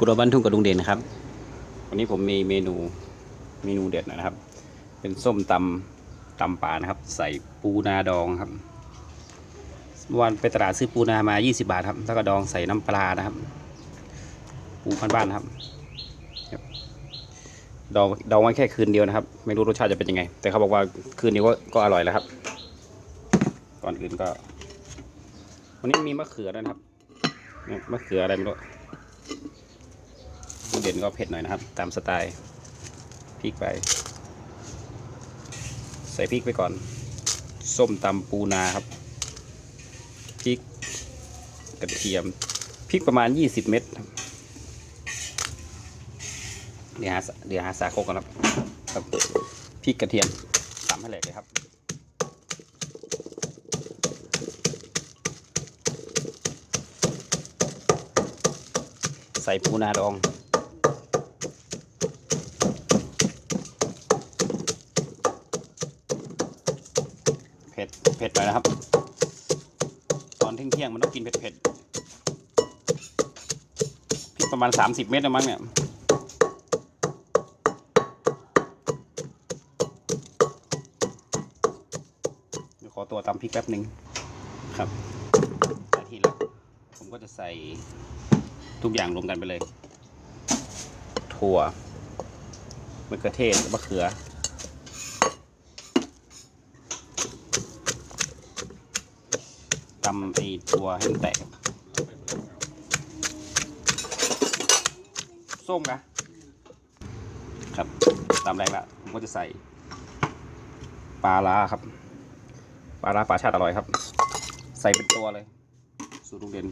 คุรบ้านทุ่งกับลุงเด่นนะครับ วันนี้ผมมีเมนูเมนูเด็ดนะครับ เป็นส้มตำตำป่านะครับ ใส่ปูนาดองครับเมื่อวานไปตลาดซื้อปูนามา 20 บาทครับ แล้วก็ดองใส่น้ำปลานะครับ ปูพันบ้านนะครับครับ ดองดองไว้แค่คืนเดียวนะครับ ไม่รู้รสชาติจะเป็นยังไง แต่เขาบอกว่าคืนเดียวก็ก็อร่อยแล้วครับ ก่อนอื่นก็ วันนี้มีมะเขือด้วยนะครับมะเขืออะไรไม่รู้ เด่นก็เผ็ดหน่อยนะครับ ตามสไตล์พริกไป ใส่พริกไปก่อน ส้มตำปูนาครับพริกกระเทียมพริกประมาณ 20 เม็ดครับเดี๋ยวหาเดี๋ยวหาสาโคกก่อนครับครับพริกกระเทียมตำให้แหลกเลยครับใส่ปูนาดอง เผ็ดเผ็ดหน่อยนะครับ ตอนเที่ยงๆมันต้องกินเผ็ดเผ็ดพริกประมาณ 30 เม็ดนะมั้งเนี่ยเดี๋ยวขอตัวตำพริกแป๊บหนึ่งครับใส่ทีละผมก็จะใส่ทุกอย่างรวมกันไปเลย ถั่วมะเขือเทศมะเขือ ตำไอตัวให้มันแตก ส้มนะครับ ตามแรงละผมก็จะใส่ปลาร้าครับ ปลาร้าปลาชาติอร่อยครับ ใส่เป็นตัวเลย สูตรโรงเรียน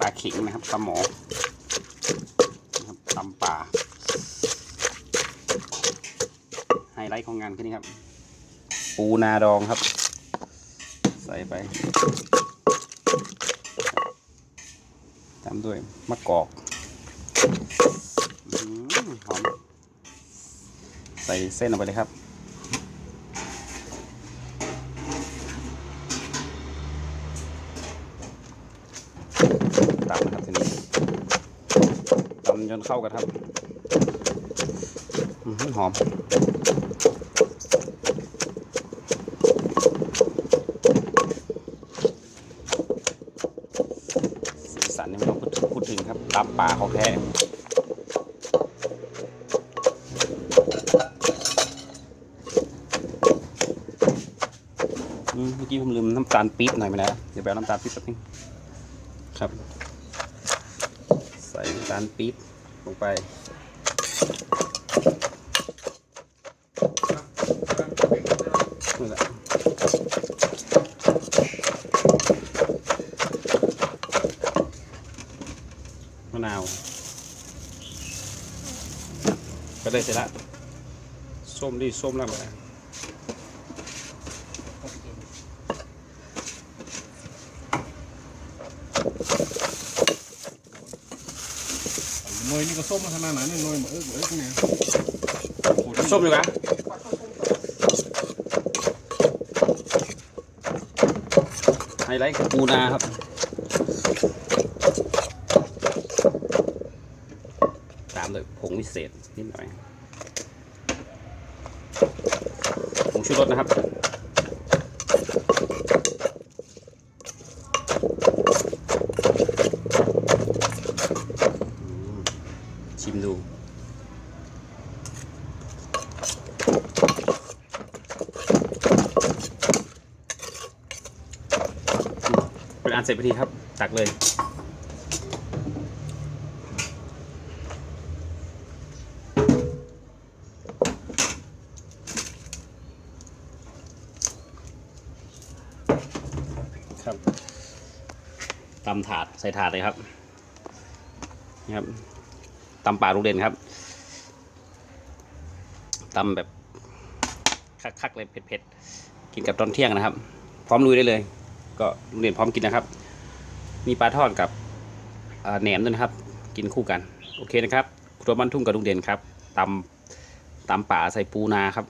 ปลาเข็งนะครับปลาหมอนะครับตำป่าไฮไลท์ของงานคือนี้ครับ ปูนาดองครับ ส่ไปตามด้วยมะกอกอหอมใส่เส้นลงไปเลยครับตำนะครับทีนี้ตำจนเข้ากันครับอือหือหอมสีสันนี่ไม่ ต้องครับตำป่าเขาแท้เมื่อกี้ผมลืมน้ำตาลปี๊บหน่อยไปแล้วเดี๋ยวไปเอาน้ำตาลปี๊บแป๊บนึงครับ ใส่น้ำตาลปี๊บลงไป นี่แหละมะ นาว ก็ได้เสร็จละส้มดิส้มแล้วแบบหน่วยนี่ก็ส้มมาขนาดไหนเนี่ยหน่วยเหมือนเออเหมือนเนี่ยส้มดีกว่าไฮไลท์คือปูนาครับ ตาิเศษนิดหน่อยผงชูรสนะครับชิมดูเป็นอันเสร็จพิธีครับ ตักเลย ครับตำถาดใส่ถาดเลยครับนี่ครับตำป่าลูกเด่นครับตำแบบคักๆเลยเผ็ดๆกินกับตอนเที่ยงนะครับ พร้อมลุยได้เลย ก็ลุงเด่นพร้อมกินนะครับ มีปลาทอดกับแหนมด้วยนะครับ กินคู่กัน โอเคนะครับครัวบ้านทุ่งกับลุงเด่นครับตำตำป่าใส่ปูนาครับ